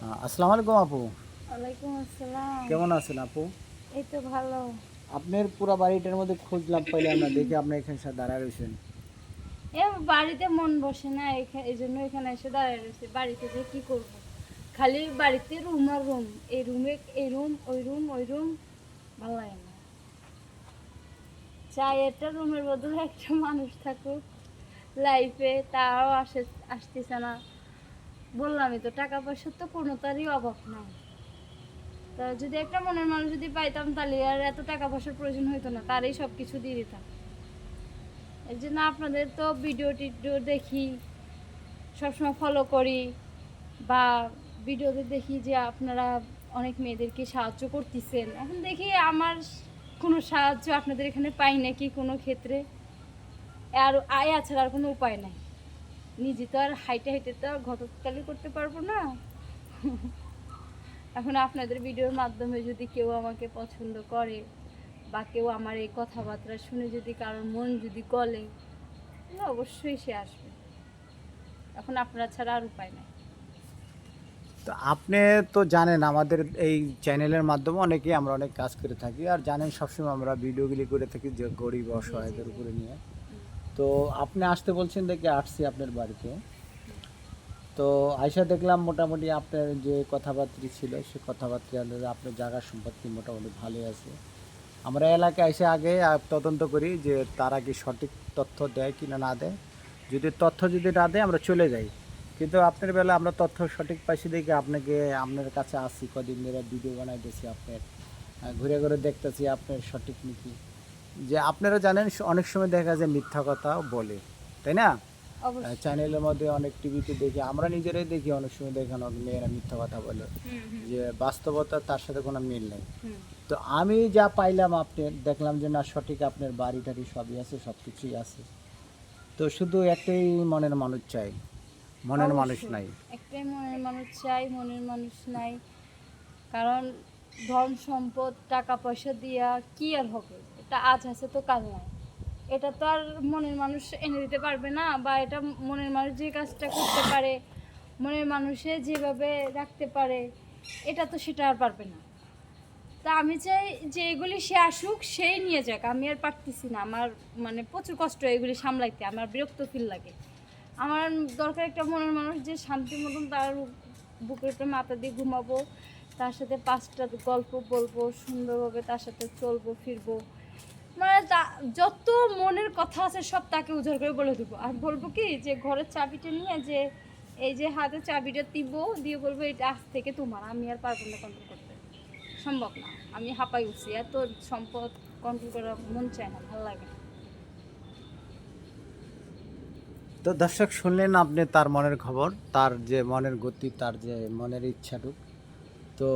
আসসালামু আলাইকুম আপু। ওয়ালাইকুম আসসালাম। কেমন আছেন আপু? এই তো ভালো। আপনার পুরো বাড়িটার মধ্যে খুঁজলাম পাইলাম না দেখে আপনি এখানে সাথে দাঁড়ায় রয়েছেন এ বাড়িতে মন বসে না এই জন্য এখানে এসে দাঁড়িয়ে রয়েছে বাড়িতে যে কি করব? খালি বাড়িতে রুম আর রুম। এই রুমে এই রুম ওই রুম ওই রুম। ভালো লাগে না। চাই একটা রুমের বদলে একটা মানুষ থাকুক। লাইফে তাও আসে আসতেছে না। বললামই তো টাকা পয়সার তো কোনো তারই অভাব নাই। তা যদি একটা মনের মানুষ যদি পাইতাম তাহলে আর এত টাকা পয়সার প্রয়োজন হইতো না, তারই সব কিছু দিয়ে দিতাম। এই জন্য আপনাদের তো ভিডিও টিডিও দেখি, সবসময় ফলো করি, বা ভিডিওতে দেখি যে আপনারা অনেক মেয়েদেরকে সাহায্য করতেছেন। এখন দেখি আমার কোনো সাহায্য আপনাদের এখানে পাই নাকি কোনো ক্ষেত্রে, আর আয় আছে আর কোনো উপায় নাই। নিজে তো আর হাইটে হাইটে তো আর ঘটকালি করতে পারব না। এখন আপনাদের ভিডিওর মাধ্যমে যদি কেউ আমাকে পছন্দ করে বা কেউ আমার এই কথাবার্তা শুনে যদি কারোর মন যদি গলে তাহলে অবশ্যই সে আসবে। এখন আপনারা ছাড়া আর উপায় নাই। তো আপনি তো জানেন আমাদের এই চ্যানেলের মাধ্যমে অনেকেই আমরা অনেক কাজ করে থাকি আর জানেন সবসময় আমরা ভিডিওগুলি করে থাকি যে গরিব অসহায়দের উপরে নিয়ে। তো আপনি আসতে বলছেন দেখে আসছি আপনার বাড়িতে। তো আইসা দেখলাম মোটামুটি আপনার যে কথাবার্তা ছিল, সে কথাবার্তা আপনার জায়গা সম্পত্তি মোটামুটি ভালোই আছে। আমরা এলাকায় এসে আগে তদন্ত করি যে তারা কি সঠিক তথ্য দেয় কি না না দেয়। যদি তথ্য যদি না দেয়, আমরা চলে যাই। কিন্তু আপনার বেলা আমরা তথ্য সঠিক পাইছি দেখে আপনাকে, আপনার কাছে আসি কদিন ধরে ভিডিও বানাইতেছি আপনার। ঘুরে ঘুরে দেখতেছি আপনার সঠিক নীতি যে আপনারা জানেন অনেক সময় দেখা যায় মিথ্যা কথা বলে তাই না? চ্যানেলের মধ্যে অনেক টিভিতে দেখি আমরা নিজেরাই দেখি অনেক সময় দেখেন অনেক মেয়েরা মিথ্যা কথা বলে। যে বাস্তবতা তার সাথে কোনো মিল নেই। তো আমি যা পাইলাম আপনি দেখলাম যে না সঠিক আপনার বাড়ি টাড়ি সবই আছে সব কিছুই আছে। তো শুধু একটাই মনের মানুষ চাই মনের মানুষ নাই। একটাই মনের মানুষ চাই মনের মানুষ নাই। কারণ ধন সম্পদ টাকা পয়সা দিয়া কি আর হবে? এটা আজ আছে তো কাল নাই এটা তো আর মনের মানুষ এনে দিতে পারবে না, বা এটা মনের মানুষ যে কাজটা করতে পারে, মনের মানুষে যেভাবে রাখতে পারে, এটা তো সেটা আর পারবে না। তা আমি চাই যে এগুলি সে আসুক, সেই নিয়ে যাক, আমি আর পারতেছি না। আমার মানে প্রচুর কষ্ট এগুলি সামলাইতে, আমার বিরক্ত ফিল লাগে। আমার দরকার একটা মনের মানুষ যে শান্তি মতন তার বুকের উপরে মাথা দিয়ে ঘুমাবো, তার সাথে পাঁচটা গল্প বলব, সুন্দরভাবে তার সাথে চলবো, ফিরবো। মানে যত মনের কথা আছে সব তাকে উজাড় করে বলে দেবো। আর বলব কি যে ঘরের চাবিটা নিয়ে যে, এই যে হাতে চাবিটা দিব, দিয়ে বলব এটা আজ থেকে তোমার, আমি আর পারব না কন্ট্রোল করতে। সম্ভব না, আমি হাঁপাই উঠছি, এত সম্পদ কন্ট্রোল করা মন চায় না, ভালো লাগে তো দর্শক, শুনলেন আপনি তার মনের খবর, তার যে মনের গতি, তার যে মনের ইচ্ছাটুক। তো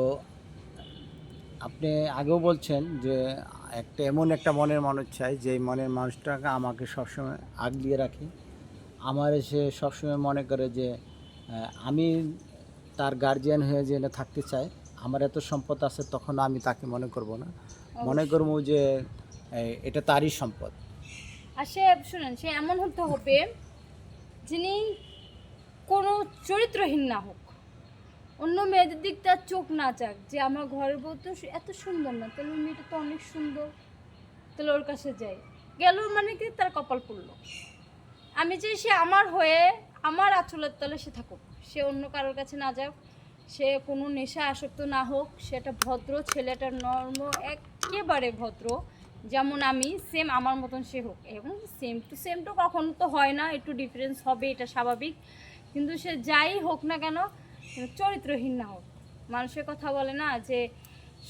আপনি আগেও বলছেন যে একটা এমন একটা মনের মানুষ চাই যে মনের মানুষটাকে আমাকে সবসময় আগলিয়ে রাখে। আমার সে সবসময় মনে করে যে আমি তার গার্জিয়ান হয়ে যে থাকতে চাই। আমার এত সম্পদ আছে তখন আমি তাকে মনে করব না। মনে করব যে এটা তারই সম্পদ। আর সে শুনেন সে এমন হতে হবে যিনি কোনো চরিত্রহীন না হোক। অন্য মেয়েদের দিক তার চোখ না চাক, যে আমার ঘরের বউ তো এত সুন্দর না, তাহলে মেয়েটা তো অনেক সুন্দর। তাহলে ওর কাছে যাই। গেল মানে কি তার কপাল পড়ল। আমি চাই সে আমার হয়ে, আমার আঁচলের তলে সে থাকুক, সে অন্য কারোর কাছে না যাক, সে কোনো নেশা আসক্ত না হোক, সে একটা ভদ্র ছেলেটা নর্ম, একেবারে ভদ্র, যেমন আমি সেম আমার মতন সে হোক। এবং সেম টু সেম তো কখনো তো হয় না, একটু ডিফারেন্স হবে, এটা স্বাভাবিক। কিন্তু সে যাই হোক না কেন চরিত্রহীন না হোক। মানুষের কথা বলে না যে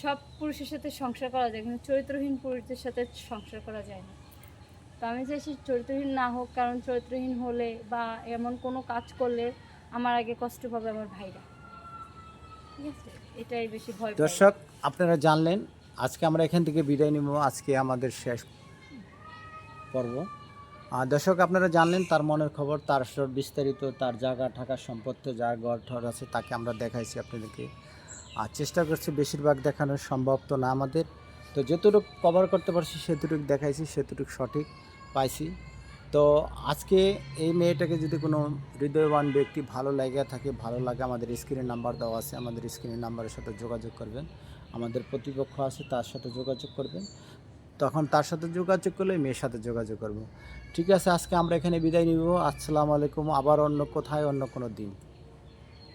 সব পুরুষের সাথে সংসার করা যায়, কিন্তু চরিত্রহীন পুরুষদের সাথে সংসার করা যায় না। তো আমি চাই সে চরিত্রহীন না হোক, কারণ চরিত্রহীন হলে বা এমন কোনো কাজ করলে আমার আগে কষ্ট পাবে আমার ভাইরা। ঠিক আছে? এটাই বেশি ভয় দর্শক, আপনারা জানলেন, আজকে আমরা এখান থেকে বিদায় নিব। আজকে আমাদের শেষ পর্ব। দর্শক, আপনারা জানলেন তার মনের খবর, তার বিস্তারিত, তার জায়গা ঠাকা সম্পত্তি, যা ঘর ঠর আছে তাকে আমরা দেখাইছি আপনাদেরকে। আর চেষ্টা করছি বেশিরভাগ দেখানো সম্ভব তো না আমাদের। তো যতটুকু কভার করতে পারছি, সেতুটুকু দেখাইছি, সেতুটুকু সঠিক পাইছি। তো আজকে এই মেয়েটাকে যদি কোনো হৃদয়বান ব্যক্তি ভালো লাগে, থাকে, ভালো লাগে, আমাদের স্ক্রিনের নাম্বার দেওয়া আছে, আমাদের স্ক্রিনের নাম্বারের সাথে যোগাযোগ করবেন। আমাদের প্রতিপক্ষ আছে, তার সাথে যোগাযোগ করবেন। তখন তার সাথে যোগাযোগ করলে মেয়ের সাথে যোগাযোগ করব। ঠিক আছে, আজকে আমরা এখানে বিদায় নিব। আসসালামু আলাইকুম। আবার অন্য কোথায়, অন্য কোনো দিন।